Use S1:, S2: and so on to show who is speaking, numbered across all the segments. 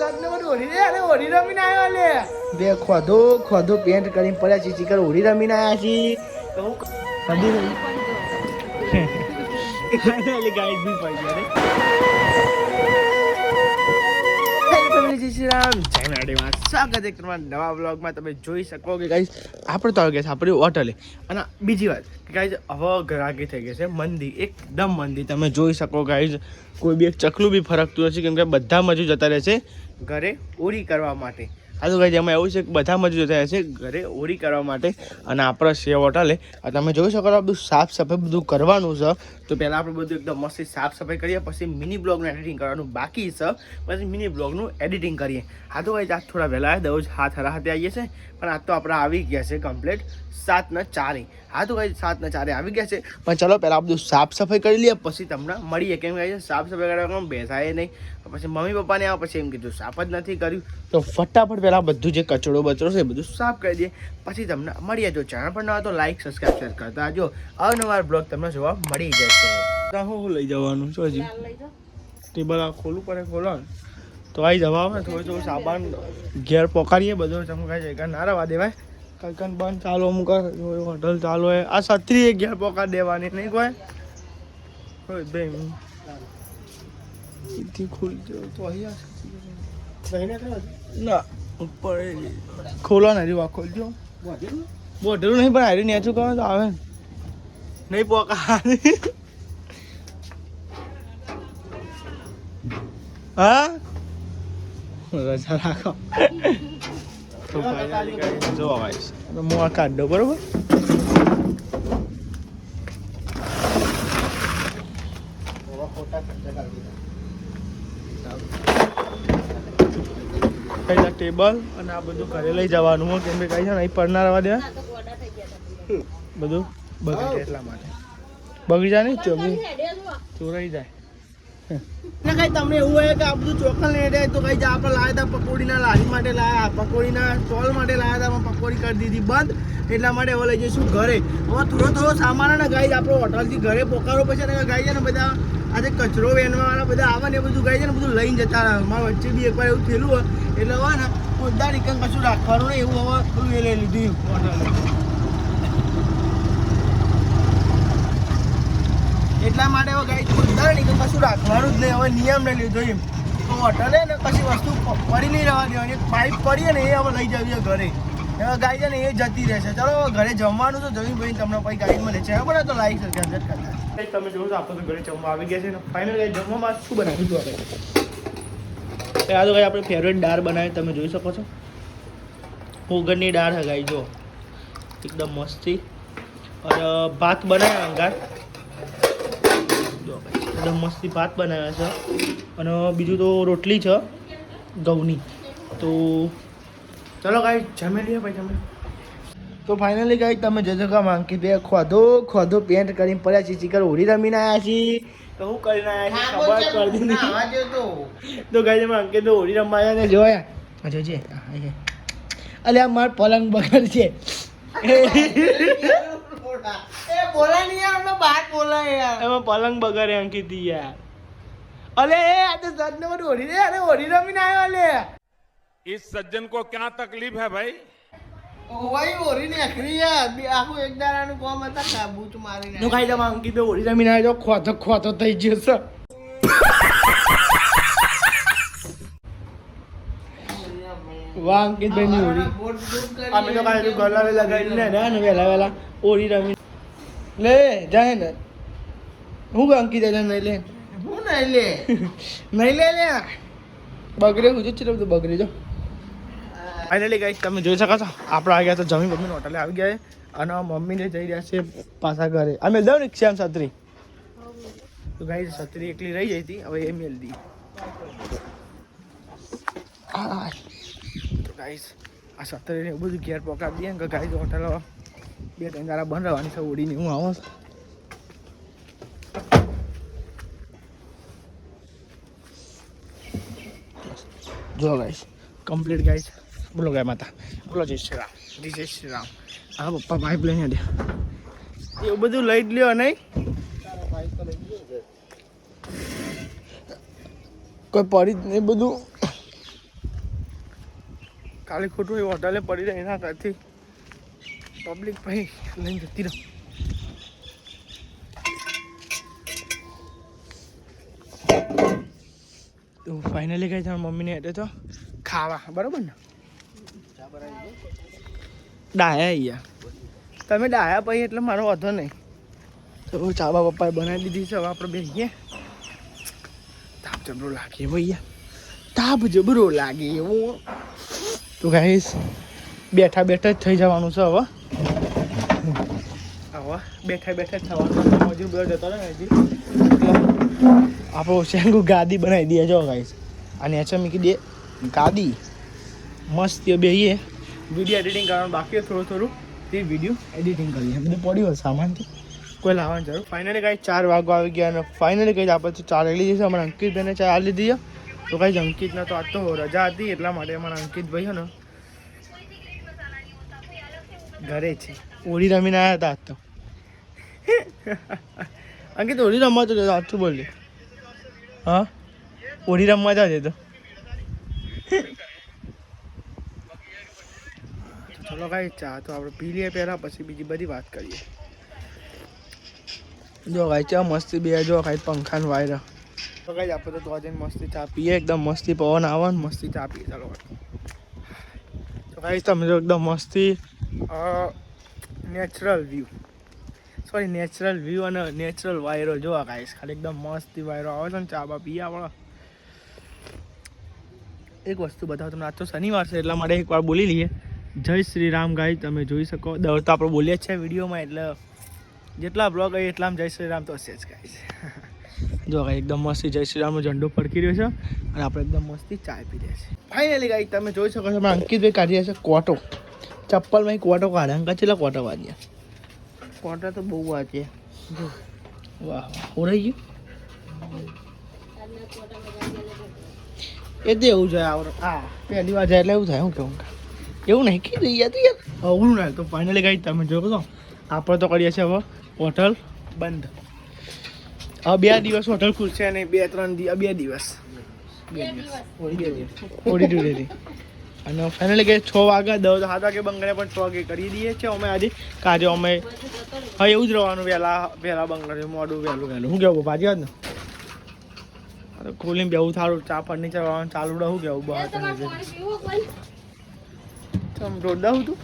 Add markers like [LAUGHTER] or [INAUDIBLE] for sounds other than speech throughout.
S1: જાતને બધું ઓઢી દે અરે ઓઢી રમીને આવ્યો લે
S2: બે ખોધો ખોધો પેન્ટ કરીને પડ્યા છે ચીકર ઓડી રમીને આવ્યા છીએ તો હું કદી એટલે ગાઈડ બી પડી ગયા સ્વાગત તમારા નવા બ્લોગમાં તમે જોઈ શકો કે ગાઈસ આપણે તો આવી ગયા છે આપણી હોટલે. અને બીજી વાત કે ગાઈસ હવે ગ્રાહકી થઈ ગઈ છે મંદી એકદમ મંદી. તમે જોઈ શકો ગાઈસ કોઈ બી એક ચકલું બી ફરકતું નથી કેમ કે બધા મજૂ જતા રહે છે. ઘરે ઓરી કરવા માટે. હા તો ગાઈસ એમાં એવું છે કે બધા મજૂર થયા છે ઘરે ઓરી કરવા માટે અને આપણા સેવ હોટલે તમે જોઈ શકો છો, બધું સાફ સફાઈ બધું કરવાનું છે. તો પહેલાં આપણે બધું એકદમ મસ્ત સાફ સફાઈ કરીએ, પછી મિની બ્લોગનું એડિટિંગ કરવાનું બાકી છે. પછી મિની બ્લોગનું એડિટિંગ કરીએ. હા તો ભાઈ, આજ થોડા વહેલા દરરોજ હાથ હરા હાથે આવીએ છે પણ આજ તો આપણે આવી ગયા છે કમ્પ્લીટ સાતના ચારે. હા તો ભાઈ સાતના ચારે આવી ગયા છે. પણ ચલો પહેલાં બધું સાફ સફાઈ કરી લઈએ પછી તમને મળીએ. કેમ કે સાફ સફાઈ કરવામાં બેસાય નહીં. પછી મમ્મી પપ્પાને આ પછી એમ કીધું સાફ જ નથી કર્યું. તો ફટાફટ પહેલાં બધું જે કચરો બચરો છે એ બધું સાફ કરી દઈએ. પછી તમને મળીએ. જો ચેનલ પર ન હોય તો લાઈક સબસ્ક્રાઈબ શેર કરતા જો અવનવાર બ્લોગ તમને જોવા મળી જશે. તો હું લઈ જવાનું? છું હજી? ટેબલ આ ખોલવું પડે? ખોલો ને. તો આવી જવા આવે થોડું થોડું સામાન ઘેર પોકારીએ બધો ચમકાઈ જાય. ના રવા દેવાય. કંઈક બંધ ચાલો અમુક હોટલ ચાલો હોય આ છત્રી એક ઘેર પોકાર દેવાની નહીં કોઈ? હોયથી ખુલજો તો અહીંયા ના ઉપર ખોલો ને હરી ખોલજો બોટેલું નહીં પણ હારી નેચું કહો તો આવે નહીં પોકા હા? રજા રાખો. guys, હું આ કાઢ દો બરોબર? પહેલા ટેબલ અને આ બધું ઘરે લઈ જવાનું હોય કેમ કે કઈ છે ને અહીં પડના રહેવા દે બધું? બગડી એટલા માટે. બગડી જાય ને ચોરી ચોરાઈ જાય. ને, કઈ તમને એવું હોય કે આ બધું ચોકલ ને એટલે તો કઈ આપણે લાવ્યા હતા પકોડીના, લારી માટે લાયા પકોડીના સ્ટોલ માટે લાવ્યા હતા, પણ પકોડી કરી દીધી બંધ. એટલા માટે હવે લઈ જઈશું ઘરે. હવે થોડો થોડો સામાન ને ગાઈ આપણો હોટલથી ઘરે પોકારો પછી ને ગાઈ છે ને, બધા આજે કચરો વેનવા વાળા બધા આવે ને એ બધું ગાઈ છે ને, બધું લઈને જતા રહે. મારા વચ્ચે બી એકવાર એવું થયેલું હોય. એટલે હવે ને રીકન કશું રાખવાનું નહીં, એવું હવે એ લઈ લીધું. હોટલે એટલા માટે હવે ગાઈ બધા તો કશું રાખવાનું જ નહીં. હવે નિયમ નહીં લીધો એમ. તો અટલે ને કશી વસ્તુ પડી નહીં રહેવા દેવાની પાઇપ પડીએ ને એ હવે લઈ જવી ઘરે. હવે ગાય છે ને એ જતી રહેશે. ચલો, હવે ઘરે જમવાનું તો જમી ભાઈ, તમને પછી ગાઈડ મળે છે. બરાબર તો લાઈક સબસ્ક્રાઈબ કરતા તમે જોવો છો આપણે તો ઘરે જમવા આવી ગયા છે ને. ફાઇનલ જમવામાં શું બનાવ્યું હતું તો ગાઈ આપણે ફેવરેટ દાળ બનાવી. તમે જોઈ શકો છો. પોગરની દાળ હગાઈ જો. એકદમ મસ્તી. અને ભાત બનાવ્યા અંગાર. એકદમ મસ્તી ભાત બનાવ્યા છે. અને બીજું તો રોટલી છે ઘઉંની. તો ચલો કાંઈ જમી લઈએ ભાઈ તમે તો ફાઇનલી કાંઈક તમે જજો કા માંગી બે ખોધો ખોધો પેન્ટ કરીને પડ્યા છે ચીકર હોળી રમીને આવ્યા છીએ. તો હું કરીને આવ્યા છીએ ખબર કરી નહીં તો. ગાઈ તમે અંકિત તો હોળી રમવા આવ્યા ને જોયા. જોજે અલે આ માર પલંગ બગડ [LAUGHS] છે. એમાં પલંગ બગાડે અંકિત યાર અલે એ આ તો સજને બધું હોળી રે અરે હોળી રમીને આવ્યો લે
S3: इस सज्जन को क्या तकलीफ है भाई
S2: નું ખાઈ તમે અંકિત હોળી રમીને આવ્યો ખોતો ખોતો થઈ ગયો છે વાહ અંકિતભાઈ ની હોળી અમે તો કાલે ગલાવે લગાવીને રહ્યા ને વહેલા વહેલા હોળી રમી લે જાય ને. હું કે અંકિત એને નહીં લે. હું નહીં લે? [LAUGHS] નહીં લે લે બગડે હું જ બધું બગડી જો. ફાઇનલી ગાઈસ તમે જોઈ શકો છો. આપણે આવી ગયા તો જમી મમ્મીને હોટલે આવી ગયા અને મમ્મીને જઈ રહ્યા છે પાછા ઘરે. અમે દઉં ને શ્યામ છત્રી. તો ગાઈસ છત્રી એકલી રહી જઈ હતી. હવે એ મેલ દી. તો ગાઈસ આ છત્રીને એવું બધું ઘેર પકડી દઈએ કે ગાઈસ હોટલ બે, ત્રણ દાડા બંધ રહેવાની છે, ઉડીને હું આવો જો ગાઈસ કમ્પ્લીટ ગાઈસ બોલો ગાય માતા. બોલો જય શ્રી રામ. જય શ્રી રામ. હા, પપ્પા પાઇપ લઈને દે. એવું બધું લઈ જ લ્યો નહીં કોઈ પડી જ નહીં બધું. કાલે ખોટું એ હોટલે પડી રહે એના કરતી પબ્લિક ભાઈ લઈને જતી રહો. તો ફાઇનલી કઈ તારા મમ્મીને એટલે તો ખાવા, બરોબર ને? ડાયા અહીંયા. તમે ડાયા પછી એટલે મારો વાંધો નહીં. તો ચાવા પપ્પાએ બનાવી દીધી છે, હવે આપણે બેસીએ. તાપ જબરો લાગે ભૈયા તાપ જબરો લાગે એવું. તો ગાઈશ બેઠા બેઠા જ થઈ જવાનું છે હવે. બેઠા બેઠા જ થવાનું મજૂર બધો જતો રહે આપણો શેંગુ ગાદી બનાવી દઈએ. જો ગાઈસ અને એચા મૂકી દે ગાદી. મસ્ત બેહીએ. વીડિયો એડિટિંગ કરવાનું બાકી થોડું થોડું. તે વીડિયો એડિટિંગ કરીએ. બધું પડ્યું હોય સામાનથી. કોઈ લાવવાની જરૂર. ફાઇનલી કાંઈ ચાર વાગવા આવી ગયા અને ફાઇનલી કંઈ આપણે ચા લઈ લીધી છે. અમારા અંકિતભાઈને ચા આ લીધી તો કાંઈ અંકિતના તો આજ તો રજા હતી, એટલા માટે અમારા અંકિતભાઈ ને ઘરે છે. ઓળી રમીને આવ્યા હતા આજ તો. અંકિત હોળી રમવા તો સાચું બોલ્યો હા? હોળી રમવા જજે તો. ચલો કાંઈ ચા તો આપણે પી લઈએ પહેલાં પછી બીજી બધી વાત કરીએ. જો ભાઈ ચા મસ્તી બે જો કાંઈ પંખાને વાયરા. તો કઈ આપણે તો તો જઈને મસ્તી ચા પીએ. એકદમ મસ્તી પવન આવે ને મસ્તી ચા પીએ. ચાલો તો ભાઈ તમે જો એકદમ મસ્તી. Natural view sorry natural view અને નેચરલ વાયરો જોવા ગાઈશ ખાલી એકદમ મસ્તી વાયરો આવે છે ને ચા બા પીએ વાળો એક વસ્તુ બતાવો તમને, આજ તો શનિવાર છે, એટલા માટે એકવાર બોલી લઈએ. જય શ્રી રામ ગાઈ, તમે જોઈ શકો. દર તો આપણે બોલીએ છીએ વિડીયોમાં, એટલે જેટલા બ્લોગ હોય એટલામાં જય શ્રી રામ તો હશે જ ગાઈશ [LAUGHS] જો કાંઈ એકદમ મસ્તી જય શ્રી રામનો ઝંડો ફડકી રહ્યો છે અને આપણે એકદમ મસ્તી ચાય પી રહ્યા છીએ. ફાઇનલી ગાઈ, તમે જોઈ શકો છો અમારા અંકિતભાઈ કાઢી રહ્યા છે કોટો. ચપ્પલમાં કોટો કાઢે અંકા ચેલા કોટો વાગ્યા કોટા તો બહુ જો. વાહ ઓરાઈ ગયું? એ તો એવું જાય આવડે. હા પહેલી વાર જાય એટલે એવું થાય હું કેવું એવું નહીં કીધું યાર તો યાર અવળું ના તો ફાઇનલી ગઈ તમે જો તો આપણે તો કરીએ છીએ હવે હોટલ બંધ. હવે બે દિવસ હોટલ ખુલશે નહીં બે ત્રણ દિવસ બે દિવસ. બે દિવસ. બે દિવસ. ઓડી ટુડેથી અને ફાઇનલી કે છ વાગ્યા દસ સાત વાગે બંગલે પણ છ વાગે કરી દઈએ છીએ અમે આજે. કાજે અમે હા એવું જ રહેવાનું વહેલા વહેલા બંગલે મોડું વહેલું વહેલું. શું કહેવું ભાજી વાત ને? ખોલીને બેવું સારું ચા ફર્નિચર વાળવાનું ચાલુ રહું કેવું? બહાર તમે રોડ દઉં તું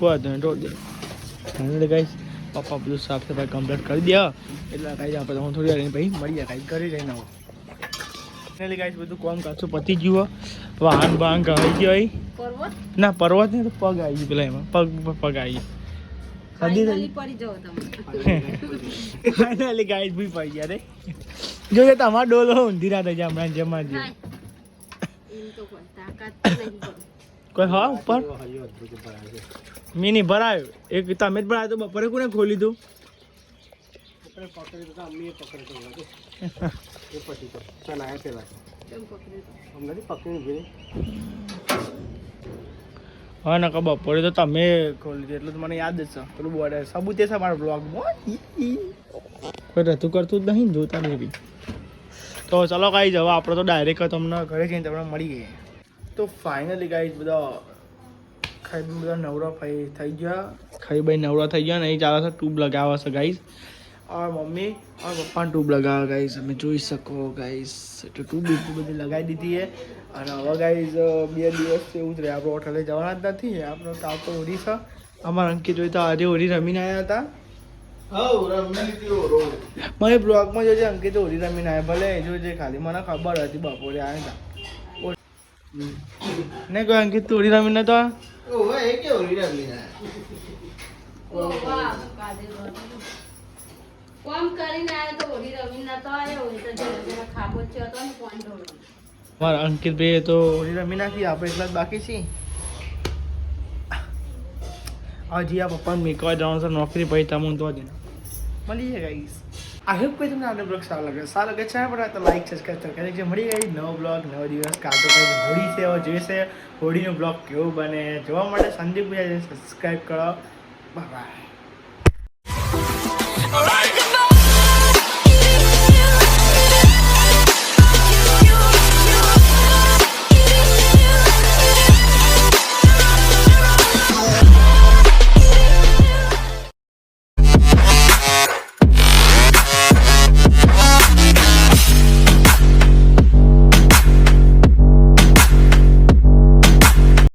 S2: કોઈ નહીં રોડ દે ફાઇનલી ગાઈસ પપ્પા બધું સાફ સફાઈ કમ્પ્લીટ કરી દે. એટલે કાંઈ આપણે હું થોડી વાર પછી મળીએ કાંઈ કરી જઈને આવો. ફાઇનલી ગાઈસ બધું કોમ કાચું પતી ગયું વાહન બાહન આવી ગયો અહીં ના પર્વત નહીં તો પગ આવી ગયું પેલા એમાં. પગ પગ આવી ફાઇનલી ગાઈસ ભી પડી ગયા રે. કે તમાર ડોલો ઊંધી રાત હમણાં જમા દે કોઈ હા ઉપર? નહીં ભરાયો એક તમે જ ભરાયો તો બપોરે કોને ખોલી દઉં હા કા બપોરે તો તમે ખોલી હતી એટલું તો મને યાદ જ છે. પેલું બોર્ડ સબૂત છે મારા બ્લોગમાં કોઈ રતું કરતું જ નહીં ને જોતા નહીં બી. તો ચલો કાંઈ જવા આપણે તો ડાયરેક્ટ તમને ઘરે જઈને તમને મળી ગઈ તો ફાઇનલી ગાઈઝ બધા ખાઈ બધા નવરા થઈ થઈ ગયા. ખાઈ ભાઈ નવરા થઈ ગયા નહીં ચાલે છે ટ્યુબ લગાવે છે ગાઈઝ આ મમ્મી ઓર પપ્પાને ટ્યુબ લગાવે ગાઈઝ તમે જોઈ શકો ગાઈઝ એટલે ટ્યુબ એટલી બધી લગાવી દીધી છે. અને હવે ગાઈઝ બે દિવસ એવું જ રહે. આપણે હોટલે જવાના જ નથી. આપણો તો હોળી છે અમારા અંકિત જોઈ તો આજે હોળી રમીને આવ્યા હતા. મને બ્લોગમાં જોજે અંકિત હોળી રમીને આવ્યા ભલે એ જોજે ખાલી મને ખબર હતી બપોરે આવ્યા હતા. ને કોઈ અંકિત તું હોળી રમીને તો?
S4: કોમ કરીને આવ્યો તો હોળી રમીને નતો આવ્યો હોય તો જરા જરા ખાબો થયો હતો ને ફોન ઢોળ્યો.
S2: મારા અંકિત ભાઈ તો હોળી રમી નાખી આપણે એટલા જ બાકી છીએ. હજી આ પપ્પાને મેકવા જવાનું છે નોકરી પછી તમે તો જ મળીએ ગાઈસ આઈ હોપ કે તમને આનો બ્લોગ સારો લાગે. સારો લાગે છે પણ તો લાઈક સબસ્ક્રાઈબ કરી જે મળી ગઈ નવો બ્લોગ નવો દિવસ. કાલ તો કઈ હોળી છે જોઈશે. હોળીનો બ્લોગ કેવો બને જોવા માટે સંદીપ સબસ્ક્રાઈબ કરો. બાય.